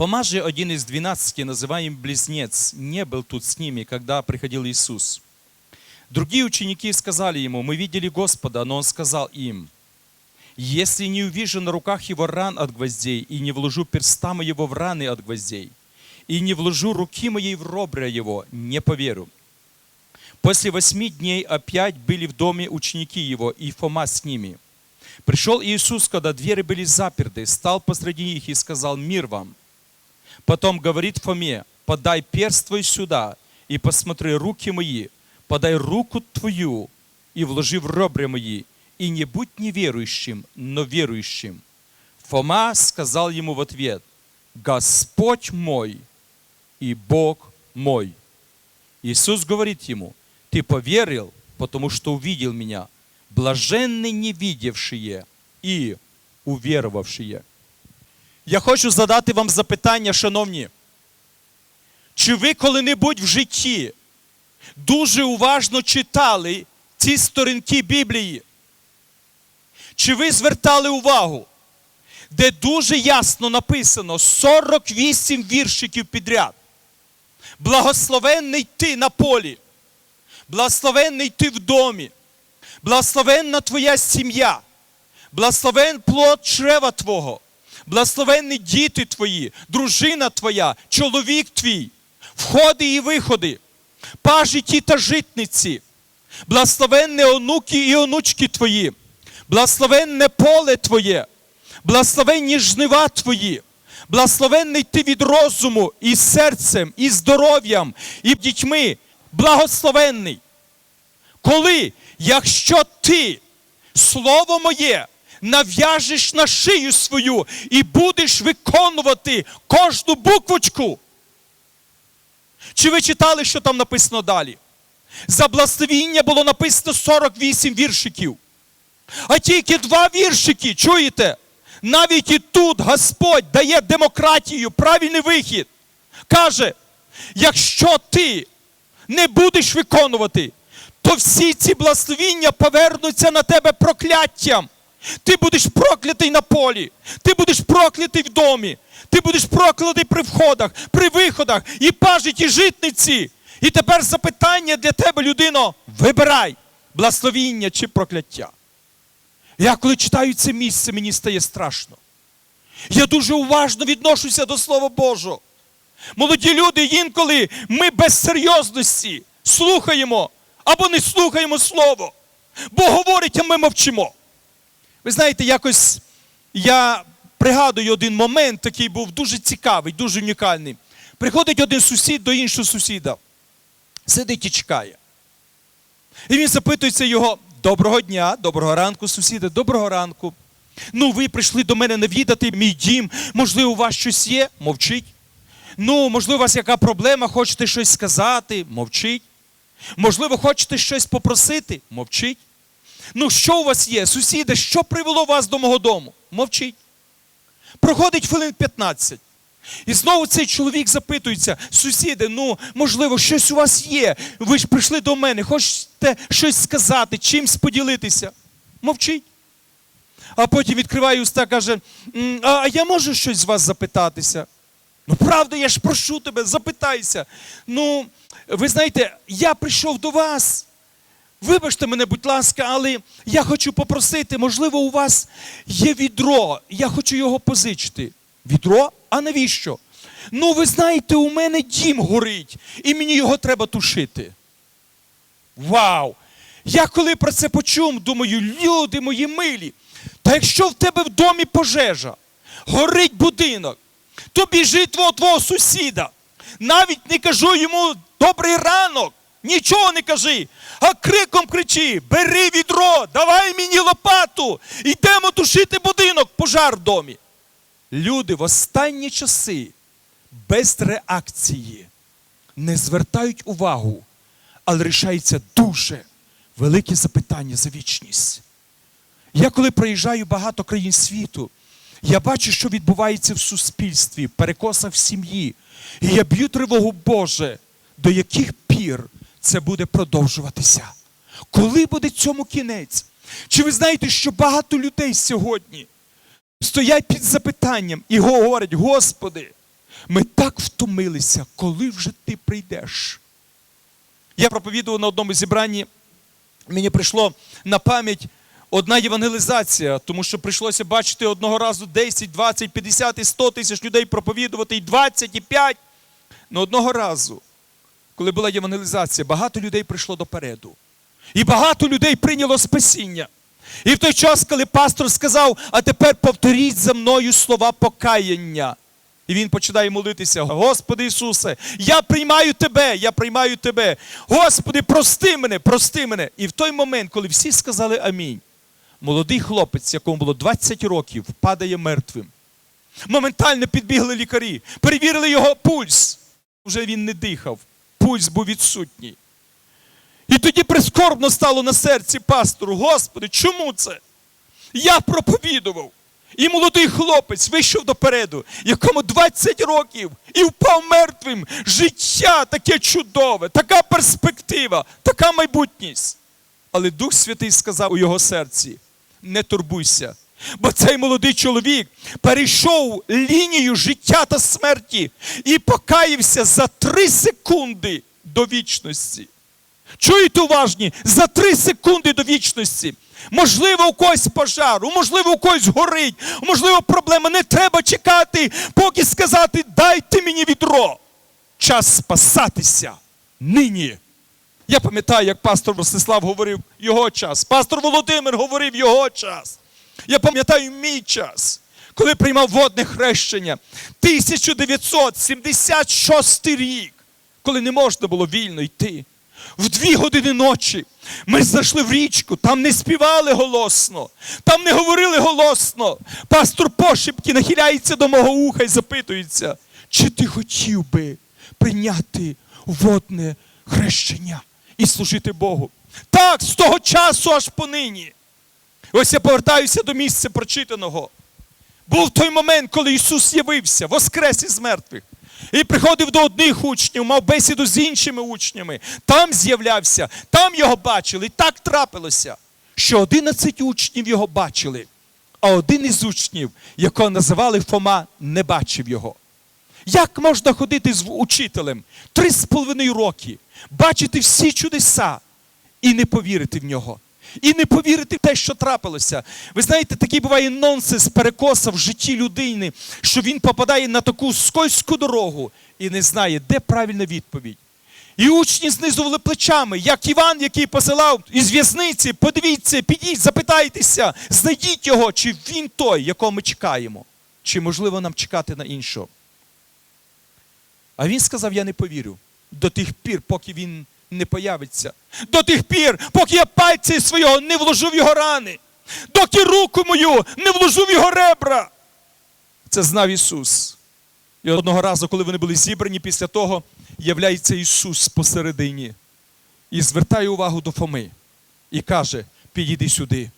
Фома один из двенадцати, называемый Близнец, не был тут с ними, когда приходил Иисус. Другие ученики сказали ему, мы видели Господа, но он сказал им, если не увижу на руках его ран от гвоздей, и не вложу перста моего в раны от гвоздей, и не вложу руки моей в робря его, не поверю. После восьми дней опять были в доме ученики его, и Фома с ними. Пришел Иисус, когда двери были заперты, стал посреди них и сказал, мир вам. Потом говорит Фоме, подай перст твой сюда, и посмотри руки мои, подай руку твою, и вложи в ребра мои, и не будь неверующим, но верующим. Фома сказал ему в ответ, Господь мой и Бог мой. Иисус говорит ему, ты поверил, потому что увидел меня. Блаженны не видевшие і уверувавшие. Я хочу задати вам запитання, шановні. Чи ви коли-небудь в житті дуже уважно читали ці сторінки Біблії? Чи ви звертали увагу, де дуже ясно написано 48 віршиків підряд? Благословенний ти на полі, благословенний ти в домі, благословенна твоя сім'я, благословен плод чрева Твого, благословенні діти твої, дружина твоя, чоловік твій, входи і виходи, пажиті та житниці, благословенне онуки і онучки твої, благословенне поле твоє, благословенні жнива твої. Благословенний ти від розуму і серцем, і здоров'ям, і дітьми. Благословенний. Коли, якщо ти слово моє нав'яжеш на шию свою і будеш виконувати кожну буквочку. Чи ви читали, що там написано далі? За благословіння було написано 48 віршиків. А тільки два віршики, чуєте? Навіть і тут Господь дає демократію, правильний вихід. Каже, якщо ти не будеш виконувати, то всі ці благословіння повернуться на тебе прокляттям. Ти будеш проклятий на полі, ти будеш проклятий в домі, ти будеш проклятий при входах, при виходах, і пажить, і житниці. І тепер запитання для тебе, людино, вибирай благословіння чи прокляття. Я коли читаю це місце, мені стає страшно. Я дуже уважно відношуся до Слова Божого. Молоді люди, інколи ми без серйозності слухаємо або не слухаємо Слово. Бо говорить, а ми мовчимо. Ви знаєте, якось я пригадую один момент, такий був дуже цікавий, дуже унікальний. Приходить один сусід до іншого сусіда, сидить і чекає. І він запитується його: Доброго дня, доброго ранку, сусіде, доброго ранку. Ну, ви прийшли до мене навідати мій дім. Можливо, у вас щось є? Мовчить. Ну, можливо, у вас яка проблема, хочете щось сказати? Мовчить. Можливо, хочете щось попросити? Мовчить. Ну, що у вас є, сусіде, що привело вас до мого дому? Мовчить. Проходить хвилин 15. І знову цей чоловік запитується, сусіде, ну, можливо, щось у вас є. Ви ж прийшли до мене, хочете щось сказати, чимсь поділитися. Мовчить. А потім відкриває уста, каже: «М, а я можу щось з вас запитатися? Ну, правда, я ж прошу тебе, запитайся. Ну, ви знаєте, я прийшов до вас. Вибачте мене, будь ласка, але я хочу попросити, можливо, у вас є відро, я хочу його позичити. Відро? А навіщо? Ну, ви знаєте, у мене дім горить, і мені його треба тушити. Вау! Я коли про це почув, думаю, люди мої милі, та якщо в тебе в домі пожежа, горить будинок, то біжи твого твого сусіда. Навіть не кажу йому добрий ранок, нічого не кажи, а криком кричи: бери відро, давай мені лопату, йдемо тушити будинок, пожар в домі. Люди в останні часи без реакції не звертають увагу, але рішається дуже велике запитання за вічність. Я коли проїжджаю багато країн світу, я бачу, що відбувається в суспільстві, перекоса в сім'ї. І я б'ю тривогу Боже, до яких пір це буде продовжуватися? Коли буде цьому кінець? Чи ви знаєте, що багато людей сьогодні стоять під запитанням і говорять, Господи, Ми так втомилися, коли вже ти прийдеш. Я проповідував на одному зібранні, мені прийшло на пам'ять одна євангелізація, тому що прийшлося бачити одного разу 10, 20, 50 і 100 тисяч людей проповідувати, і 20, і 5. Но одного разу, коли була євангелізація, багато людей прийшло допереду. І багато людей прийняло спасіння. І в той час, коли пастор сказав, а тепер повторіть за мною слова покаяння. І він починає молитися: Господи Ісусе, я приймаю Тебе, я приймаю Тебе. Господи, прости мене, прости мене. І в той момент, коли всі сказали Амінь, молодий хлопець, якому було 20 років, падає мертвим. Моментально підбігли лікарі, перевірили його пульс. Уже він не дихав, пульс був відсутній. І тоді прискорбно стало на серці пастору, Господи, чому це? Я проповідував. І молодий хлопець вийшов допереду, якому 20 років, і впав мертвим. Життя таке чудове, така перспектива, така майбутність. Але Дух Святий сказав у його серці: не турбуйся. Бо цей молодий чоловік перейшов лінію життя та смерті і покаявся за три секунди до вічності. Чуєте уважні? За три секунди до вічності. Можливо, у когось пожару, можливо, у когось горить, можливо, проблема. Не треба чекати, поки сказати, дайте мені відро. Час спасатися нині. Я пам'ятаю, як пастор Ростислав говорив його час. Пастор Володимир говорив його час. Я пам'ятаю мій час, коли приймав водне хрещення. 1976 рік, коли не можна було вільно йти. В дві години ночі ми зайшли в річку, там не співали голосно, там не говорили голосно. Пастор пошепки нахиляється до мого уха і запитується, чи ти хотів би прийняти водне хрещення і служити Богу? Так, з того часу аж понині. Ось я повертаюся до місця прочитаного. Був той момент, коли Ісус явився, воскрес із мертвих. І приходив до одних учнів, мав бесіду з іншими учнями. Там з'являвся, там його бачили. І так трапилося, що 11 учнів його бачили, а один із учнів, якого називали Фома, не бачив його. Як можна ходити з учителем три з половиною роки, бачити всі чудеса і не повірити в нього? І не повірити в те, що трапилося. Ви знаєте, такий буває нонсенс, перекоса в житті людини, що він попадає на таку скользьку дорогу і не знає, де правильна відповідь. І учні знизували плечами, як Іван, який посилав із в'язниці, подивіться, підіть, запитайтеся, знайдіть його, чи він той, якого ми чекаємо, чи можливо нам чекати на іншого. А він сказав: Я не повірю до тих пір, поки він не появиться. До тих пір, поки я пальці свого не вложу в його рани, доки руку мою не вложу в його ребра. Це знав Ісус. І одного разу, коли вони були зібрані, після того являється Ісус посередині і звертає увагу до Фоми і каже: підійди сюди.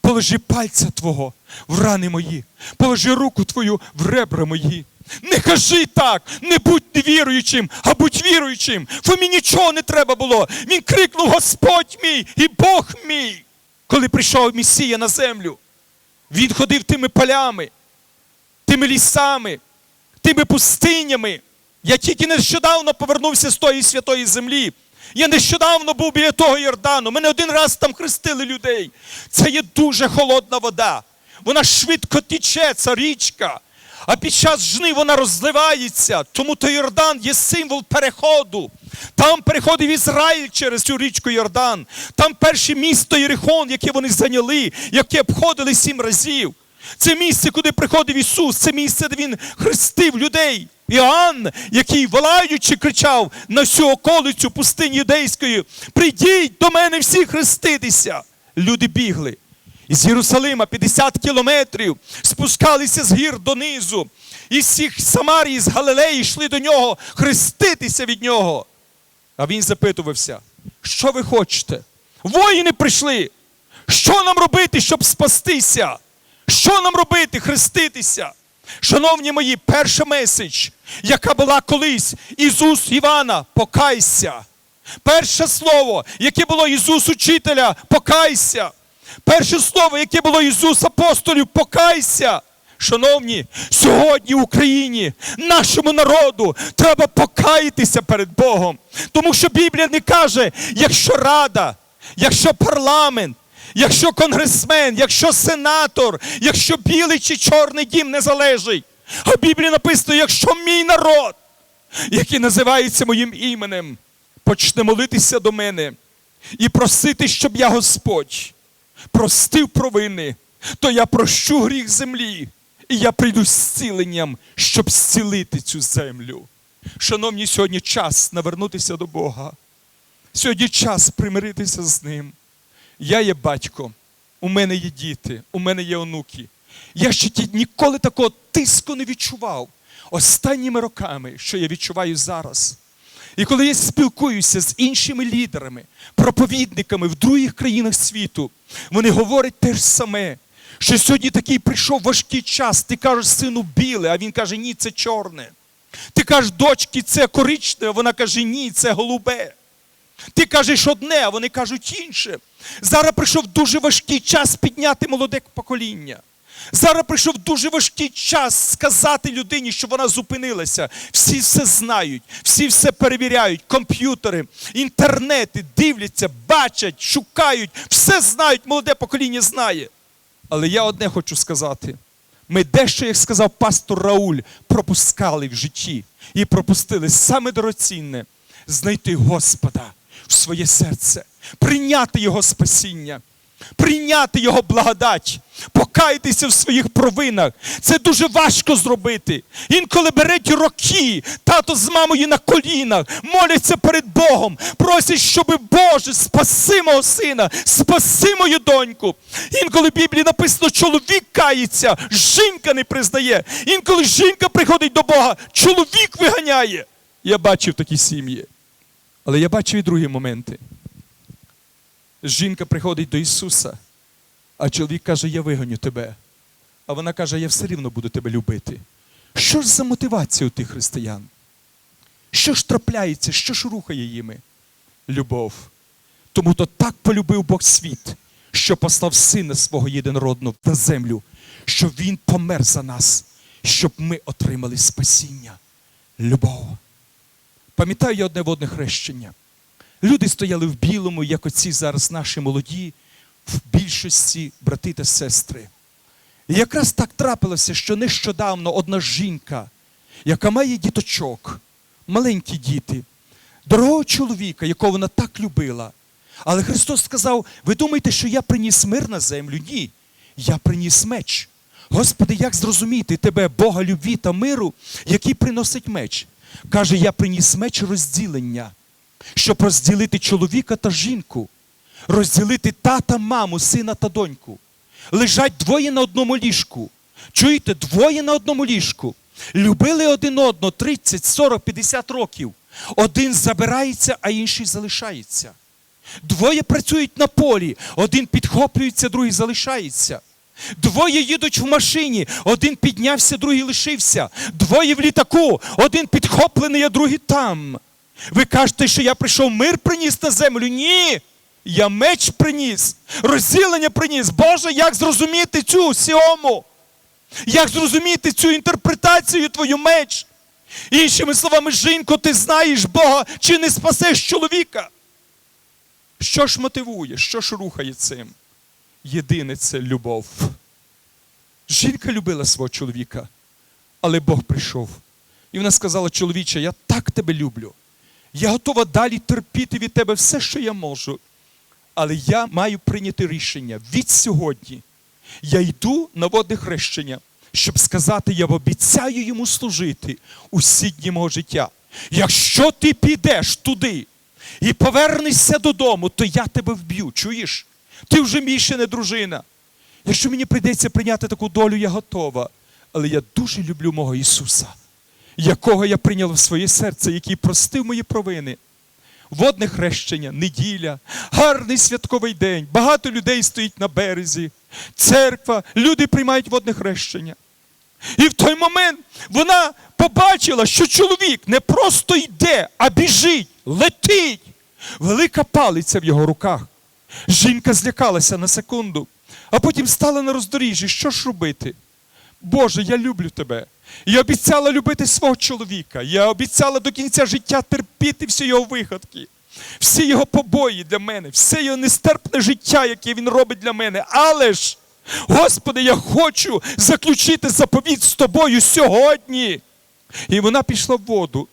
Положи пальця твого в рани мої, положи руку твою в ребра мої. Не кажи так, не будь невіруючим, а будь віруючим. Фомі нічого не треба було. Він крикнув: Господь мій і Бог мій. Коли прийшов Месія на землю, він ходив тими полями, тими лісами, тими пустинями. Я тільки нещодавно повернувся з тої святої землі. Я нещодавно був біля того Йордану. Мене один раз там хрестили людей. Це є дуже холодна вода. Вона швидко тече, ця річка. А під час жни вона розливається. Тому то Йордан є символ переходу. Там переходив Ізраїль через цю річку Йордан. Там перше місто Єрихон, яке вони зайняли, яке обходили сім разів. Це місце, куди приходив Ісус, це місце, де Він хрестив людей. Іоанн, який волаючи, кричав на всю околицю пустині юдейської: прийдіть до мене всі хреститися. Люди бігли. Із Єрусалима 50 кілометрів спускалися з гір донизу. Із всіх Самарії, з Галилеї йшли до нього хреститися від нього. А він запитувався, що ви хочете? Воїни прийшли. Що нам робити, щоб спастися? Що нам робити, хреститися? Шановні мої, перша меседж, яка була колись Ісус Івана, покайся. Перше слово, яке було Ісус Учителя, покайся. Перше слово, яке було Ісус апостолів, покайся. Шановні, сьогодні в Україні, нашому народу, треба покаятися перед Богом. Тому що Біблія не каже, якщо рада, якщо парламент, якщо конгресмен, якщо сенатор, якщо білий чи чорний дім не залежить. А в Біблії написано, якщо мій народ, який називається моїм іменем, почне молитися до мене і просити, щоб я Господь простив провини, то я прощу гріх землі, і я прийду з зціленням, щоб зцілити цю землю. Шановні, сьогодні час навернутися до Бога. Сьогодні час примиритися з Ним. Я є батько, у мене є діти, у мене є онуки. Я ще ніколи такого тиску не відчував останніми роками, що я відчуваю зараз. І коли я спілкуюся з іншими лідерами, проповідниками в других країнах світу, вони говорять те ж саме, що сьогодні такий прийшов важкий час. Ти кажеш сину біле, а він каже, ні, це чорне. Ти кажеш, дочки, це коричневе, а вона каже, ні, це голубе. Ти кажеш одне, а вони кажуть інше. Зараз прийшов дуже важкий час підняти молоде покоління. Зараз прийшов дуже важкий час сказати людині, що вона зупинилася. Всі все знають, всі все перевіряють, комп'ютери, інтернети дивляться, бачать, шукають, все знають, молоде покоління знає. Але я одне хочу сказати: ми дещо, як сказав пастор Рауль, пропускали в житті і пропустили саме дорогоцінне знайти Господа в своє серце, прийняти Його спасіння, прийняти Його благодать, покаятися в своїх провинах. Це дуже важко зробити. Інколи беруть роки, тато з мамою на колінах, моляться перед Богом, просять, щоб Боже, спаси мого сина, спаси мою доньку. Інколи в Біблії написано, чоловік кається, жінка не признає. Інколи жінка приходить до Бога, чоловік виганяє. Я бачив такі сім'ї. Але я бачив і другі моменти. Жінка приходить до Ісуса, а чоловік каже, я вигоню тебе. А вона каже, я все рівно буду тебе любити. Що ж за мотивація у тих християн? Що ж трапляється, що ж рухає їми? Любов. Тому то так полюбив Бог світ, що послав сина свого єдинородного на землю, що Він помер за нас, щоб ми отримали спасіння. Любов. Пам'ятаю я одне водне хрещення. Люди стояли в білому, як оці зараз наші молоді, в більшості брати та сестри. І якраз так трапилося, що нещодавно одна жінка, яка має діточок, маленькі діти, дорогого чоловіка, якого вона так любила. Але Христос сказав: ви думаєте, що я приніс мир на землю? Ні. Я приніс меч. Господи, як зрозуміти тебе, Бога любві та миру, який приносить меч? Каже, я приніс меч розділення, щоб розділити чоловіка та жінку, розділити тата, маму, сина та доньку. Лежать двоє на одному ліжку. Чуєте, двоє на одному ліжку. Любили один одного 30, 40, 50 років. Один забирається, а інший залишається. Двоє працюють на полі, один підхоплюється, другий залишається. Двоє їдуть в машині, один піднявся, другий лишився. Двоє в літаку, один підхоплений, а другий там. Ви кажете, що я прийшов мир приніс на землю? Ні. Я меч приніс, розділення приніс. Боже, як зрозуміти цю сіому? Як зрозуміти цю інтерпретацію твою меч? Іншими словами, жінко, ти знаєш Бога чи не спасеш чоловіка? Що ж мотивує, що ж рухає цим? Єдине це любов. Жінка любила свого чоловіка, але Бог прийшов. І вона сказала: чоловіче, я так тебе люблю. Я готова далі терпіти від тебе все, що я можу. Але я маю прийняти рішення від сьогодні. Я йду на водне хрещення, щоб сказати, я обіцяю йому служити усі дні мого життя. Якщо ти підеш туди і повернешся додому, то я тебе вб'ю. Чуєш? Ти вже мій ще не дружина. Якщо мені прийдеться прийняти таку долю, я готова. Але я дуже люблю мого Ісуса, якого я прийняв в своє серце, який простив мої провини. Водне хрещення, неділя, гарний святковий день. Багато людей стоїть на березі, церква, люди приймають водне хрещення. І в той момент вона побачила, що чоловік не просто йде, а біжить, летить. Велика палиця в його руках. Жінка злякалася на секунду, а потім стала на роздоріжжі. Що ж робити? Боже, я люблю тебе. Я обіцяла любити свого чоловіка. Я обіцяла до кінця життя терпіти всі його виходки, всі його побої для мене, все його нестерпне життя, яке він робить для мене. Але ж, Господи, я хочу заключити заповідь з тобою сьогодні. І вона пішла в воду.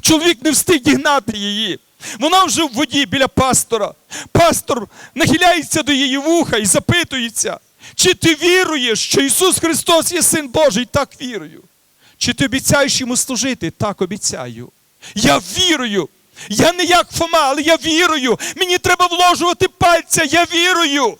Чоловік не встиг дігнати її. Вона вже в воді біля пастора. Пастор нахиляється до її вуха і запитується, чи ти віруєш, що Ісус Христос є Син Божий? Так вірую. Чи ти обіцяєш йому служити? Так обіцяю. Я вірую. Я не як Фома, але я вірую. Мені треба вложувати пальця, я вірую.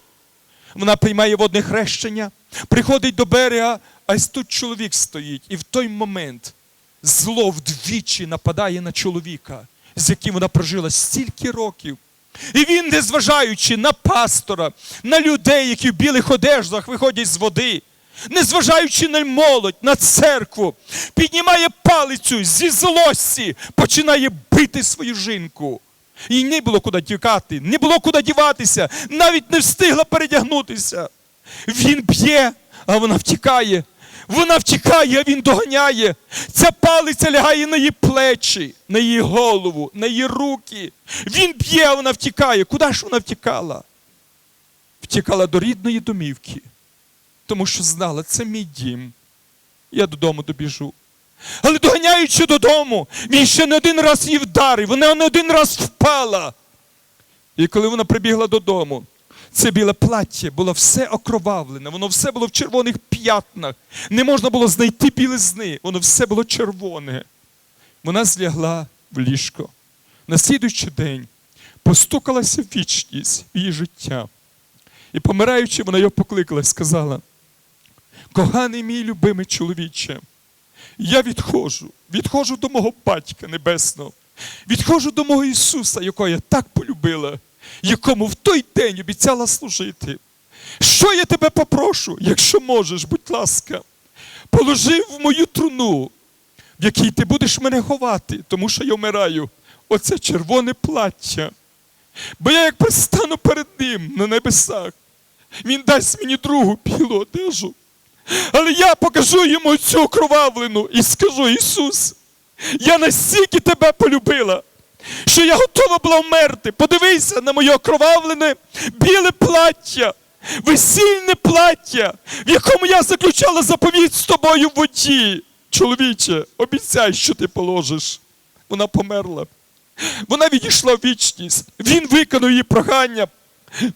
Вона приймає водне хрещення, приходить до берега, а ось тут чоловік стоїть. І в той момент зло вдвічі нападає на чоловіка, з яким вона прожила стільки років. І він, незважаючи на пастора, на людей, які в білих одеждах виходять з води, незважаючи на молодь, на церкву, піднімає палицю зі злості, починає бити свою жінку. Їй не було куди тікати, не було куди діватися, навіть не встигла передягнутися. Він б'є, а вона втікає. Вона втікає, а він доганяє. Ця палиця лягає на її плечі, на її голову, на її руки. Він б'є, а вона втікає. Куди ж вона втікала? Втікала до рідної домівки, тому що знала, це мій дім. Я додому добіжу. Але доганяючи додому, він ще не один раз її вдарив, вона не один раз впала. І коли вона прибігла додому, це біле плаття було все окровавлене, воно все було в червоних п'ятнах. Не можна було знайти білизни, воно все було червоне. Вона злягла в ліжко. На слідуючий день постукалася вічність в її життя. І помираючи, вона його покликала і сказала: Коханий мій любимий чоловіче, я відходжу, відходжу до мого батька Небесного, відходжу до мого Ісуса, якого я так полюбила, якому в той день обіцяла служити. Що я тебе попрошу, якщо можеш, будь ласка, положи в мою труну, в якій ти будеш мене ховати, тому що я вмираю. Оце червоне плаття. Бо я як пристану перед ним на небесах, він дасть мені другу білу одежу. Але я покажу йому цю окровавлену і скажу: Ісус, я настільки тебе полюбила, що я готова була вмерти. Подивися на моє окровавлене біле плаття, весільне плаття, в якому я заключала заповідь з тобою в воді. Чоловіче, обіцяй, що ти положиш. Вона померла. Вона відійшла в вічність. Він виконав її прохання.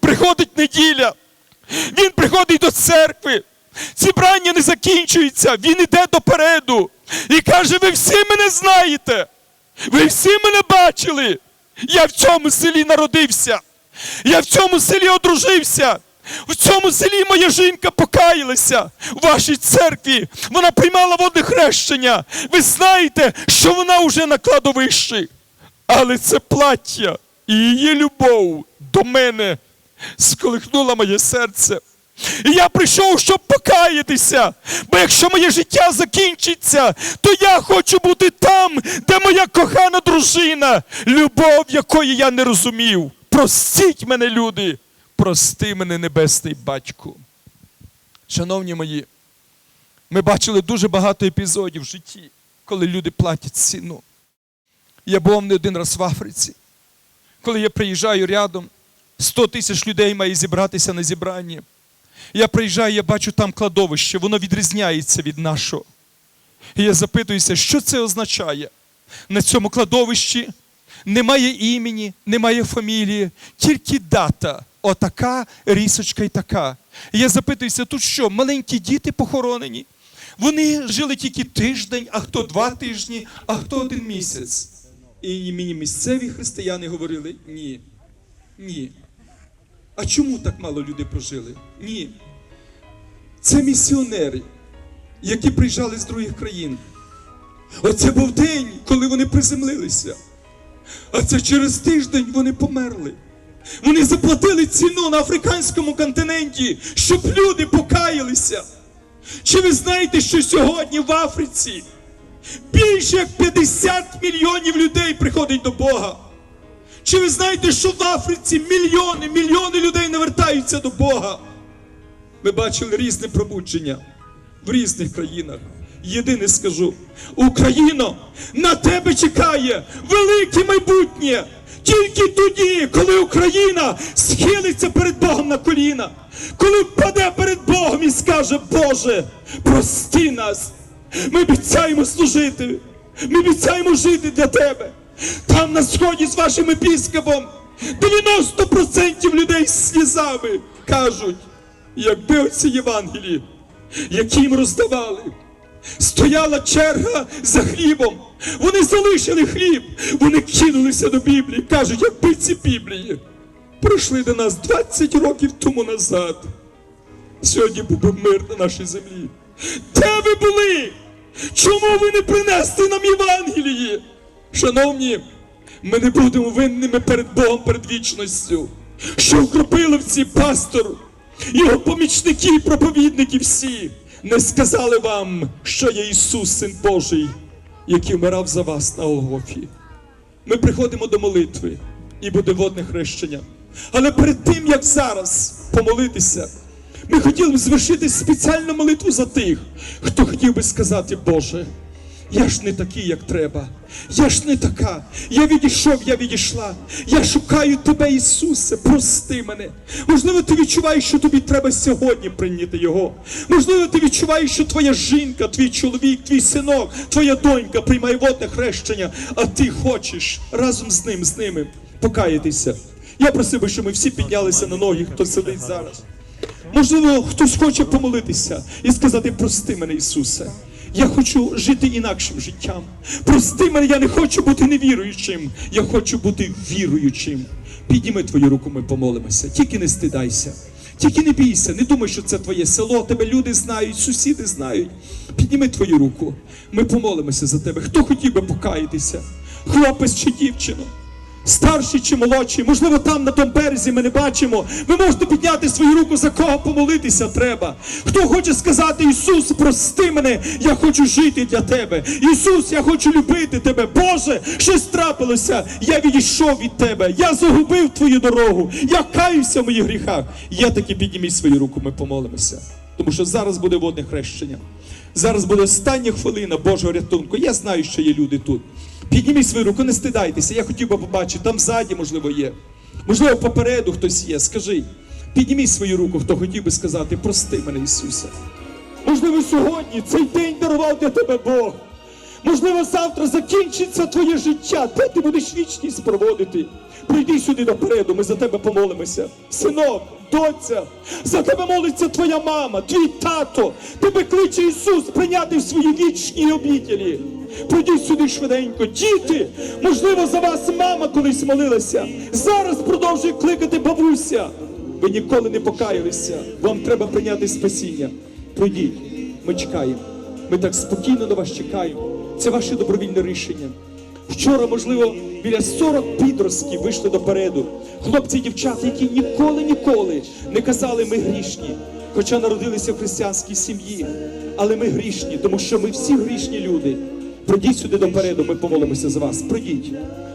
Приходить неділя. Він приходить до церкви. Зібрання не закінчується, він іде допереду і каже: ви всі мене знаєте, ви всі мене бачили. Я в цьому селі народився, я в цьому селі одружився. В цьому селі моя жінка покаялася у вашій церкві. Вона приймала водне хрещення. Ви знаєте, що вона вже на кладовищі. Але це плаття і її любов до мене сколихнула моє серце. І я прийшов, щоб покаятися. Бо якщо моє життя закінчиться, то я хочу бути там, де моя кохана дружина, любов, якої я не розумів. Простіть мене, люди, прости мене, небесний батьку. Шановні мої, ми бачили дуже багато епізодів в житті, коли люди платять ціну. Я був не один раз в Африці. Коли я приїжджаю рядом, 100 тисяч людей має зібратися на зібранні. Я приїжджаю, я бачу там кладовище, воно відрізняється від нашого. І я запитуюся, що це означає? На цьому кладовищі немає імені, немає фамілії, тільки дата. Отака рісочка і така. І я запитуюся, тут що, маленькі діти похоронені? Вони жили тільки тиждень, а хто два тижні, а хто один місяць. І мені місцеві християни говорили: ні, ні. А чому так мало людей прожили? Ні. Це місіонери, які приїжджали з других країн. Оце був день, коли вони приземлилися. А це через тиждень вони померли. Вони заплатили ціну на африканському континенті, щоб люди покаялися. Чи ви знаєте, що сьогодні в Африці більше як 50 мільйонів людей приходить до Бога? Чи ви знаєте, що в Африці мільйони, мільйони людей не вертаються до Бога? Ми бачили різне пробудження. в різних країнах. Єдине скажу: Україно, на тебе чекає велике майбутнє. Тільки тоді, коли Україна схилиться перед Богом на коліна, коли впаде перед Богом і скаже, Боже, прости нас. Ми обіцяємо служити. Ми обіцяємо жити для тебе. Там на сході з вашим епіскопом 90% людей з слізами кажуть, якби оці Євангелії, які їм роздавали, стояла черга за хлібом. Вони залишили хліб, вони кинулися до Біблії. Кажуть, якби ці Біблії прийшли до нас 20 років тому назад. Сьогодні був би мир на нашій землі. Де ви були? Чому ви не принесли нам Євангелії? Шановні, ми не будемо винними перед Богом, перед вічністю. Що в ці пастор, його помічники, і проповідники всі не сказали вам, що є Ісус, Син Божий, який вмирав за вас на Голгофі. Ми приходимо до молитви і буде водне хрещення. Але перед тим, як зараз помолитися, ми хотіли б звершити спеціальну молитву за тих, хто хотів би сказати, Боже, я ж не такий, як треба. Я ж не така. Я відійшов, я відійшла. Я шукаю тебе, Ісусе, прости мене. Можливо, ти відчуваєш, що тобі треба сьогодні прийняти Його. Можливо, ти відчуваєш, що твоя жінка, твій чоловік, твій синок, твоя донька приймає водне хрещення, а ти хочеш разом з ним, з ними покаятися. Я просив би, щоб ми всі піднялися на ноги, хто сидить зараз. Можливо, хтось хоче помолитися і сказати, прости мене, Ісусе. Я хочу жити інакшим життям. Прости мене, я не хочу бути невіруючим. Я хочу бути віруючим. Підніми твою руку, ми помолимося. Тільки не стидайся. Тільки не бійся, не думай, що це твоє село, тебе люди знають, сусіди знають. Підніми твою руку. Ми помолимося за тебе. Хто хотів би покаятися? Хлопець чи дівчина? Старші чи молодші, можливо, там на тому березі ми не бачимо. Ви можете підняти свою руку, за кого помолитися треба. Хто хоче сказати, Ісус, прости мене, я хочу жити для тебе. Ісус, я хочу любити тебе. Боже, щось трапилося. Я відійшов від тебе. Я загубив твою дорогу. Я каюся в моїх гріхах. Я таки підніміть свою руку, ми помолимося. Тому що зараз буде водне хрещення. Зараз буде остання хвилина Божого рятунку. Я знаю, що є люди тут. Підніміть свою руку, не стидайтеся. Я хотів би побачити, там ззаді, можливо, є. Можливо, попереду хтось є. Скажи, підніміть свою руку, хто хотів би сказати, прости мене, Ісусе. Можливо, сьогодні цей день дарував для тебе Бог. Можливо, завтра закінчиться твоє життя. Де ти будеш вічність проводити? Прийди сюди допереду, ми за тебе помолимося. Синок, доця, за тебе молиться твоя мама, твій тато. Тебе кличе Ісус прийняти в свої вічні обітелі. Прийдіть сюди швиденько. Діти, можливо, за вас мама колись молилася. Зараз продовжує кликати бабуся. Ви ніколи не покаялися. Вам треба прийняти спасіння. Пройдіть, ми чекаємо. Ми так спокійно на вас чекаємо. Це ваше добровільне рішення. Вчора, можливо, біля 40 підростків вийшли допереду. Хлопці і дівчата, які ніколи ніколи не казали ми грішні, хоча народилися в християнській сім'ї. Але ми грішні, тому що ми всі грішні люди. Прийдіть сюди допереду, ми помолимося за вас. Прийдіть.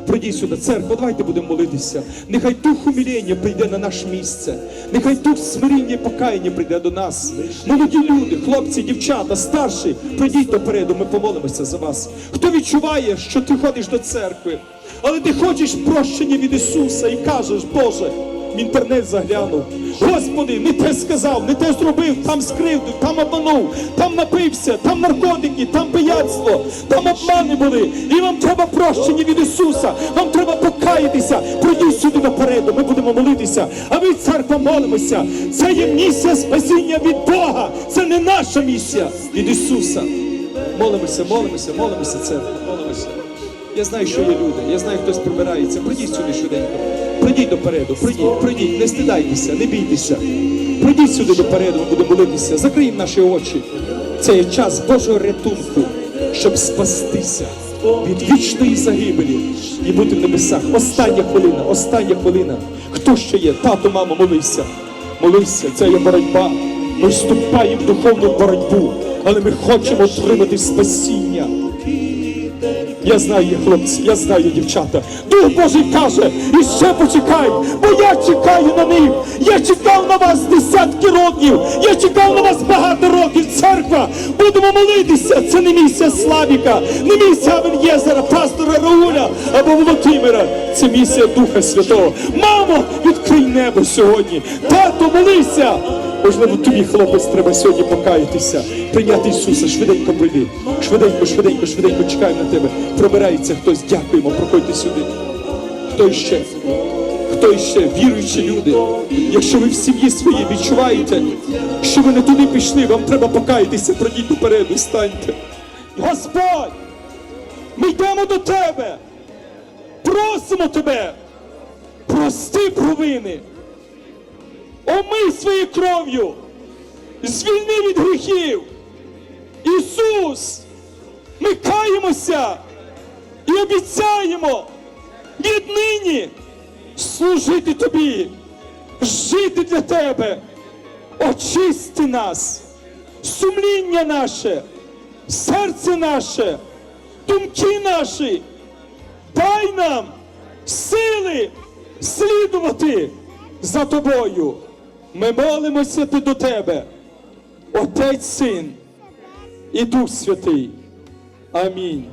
Прийдіть сюди, церква, давайте будемо молитися. Нехай дух умілення прийде на наше місце. Нехай дух смиріння і покаяння прийде до нас. Молоді люди, хлопці, дівчата, старші, прийдіть допереду, ми помолимося за вас. Хто відчуває, що ти ходиш до церкви, але ти хочеш прощення від Ісуса і кажеш, Боже, в інтернет заглянув. Господи, не те сказав, не те зробив, там скривдив, там обманув, там напився, там наркотики, там пияцтво, там обмани були. І вам треба прощення від Ісуса. Вам треба покаятися. Прийдіть сюди напереду, ми будемо молитися. А ви, церква, молимося. Це є місія спасіння від Бога. Це не наша місія від Ісуса. Молимося, молимося, молимося, церква, молимося. Я знаю, що є люди, я знаю, хтось прибирається. Прийдіть сюди швиденько. Прийдіть допереду, прийдіть, прийдіть, не стидайтеся, не бійтеся. Прийдіть сюди допереду, ми будемо молитися. Закриємо наші очі. Це є час Божого рятунку, щоб спастися від вічної загибелі і бути в небесах. Остання хвилина, остання хвилина. Хто ще є? Тато, мама, молився. Молився, це є боротьба. Ми вступаємо в духовну боротьбу, але ми хочемо отримати спасіння. Я знаю, хлопці, я знаю, дівчата. Дух Божий каже, і ще почекай, бо я чекаю на них. Я чекав на вас десятки років. Я чекав на вас багато років. Церква, будемо молитися. Це не місія Славіка, не місія Авенєзера, пастора Рауля або Володимира. Це місія Духа Святого. Мамо, відкрий небо сьогодні. Тато, молися. Можливо, тобі, хлопець, треба сьогодні покаятися, прийняти Ісуса, швиденько прийди. Швиденько, швиденько, швиденько чекаю на тебе. Пробирається хтось, дякуємо, проходьте сюди. Хто іще? Хто іще? Віруючі люди. Якщо ви в сім'ї своїй відчуваєте, що ви не туди пішли, вам треба покаятися, пройдіть попереду, станьте. Господь! Ми йдемо до тебе! Просимо тебе! Прости провини! Омий своєю кров'ю! Звільни від гріхів! Ісус! Ми каємося і обіцяємо віднині служити тобі, жити для тебе, очисти нас, сумління наше, серце наше, думки наші, дай нам сили слідувати за тобою. Ми молимося ти до тебе, Отець Син і Дух Святий. Амінь.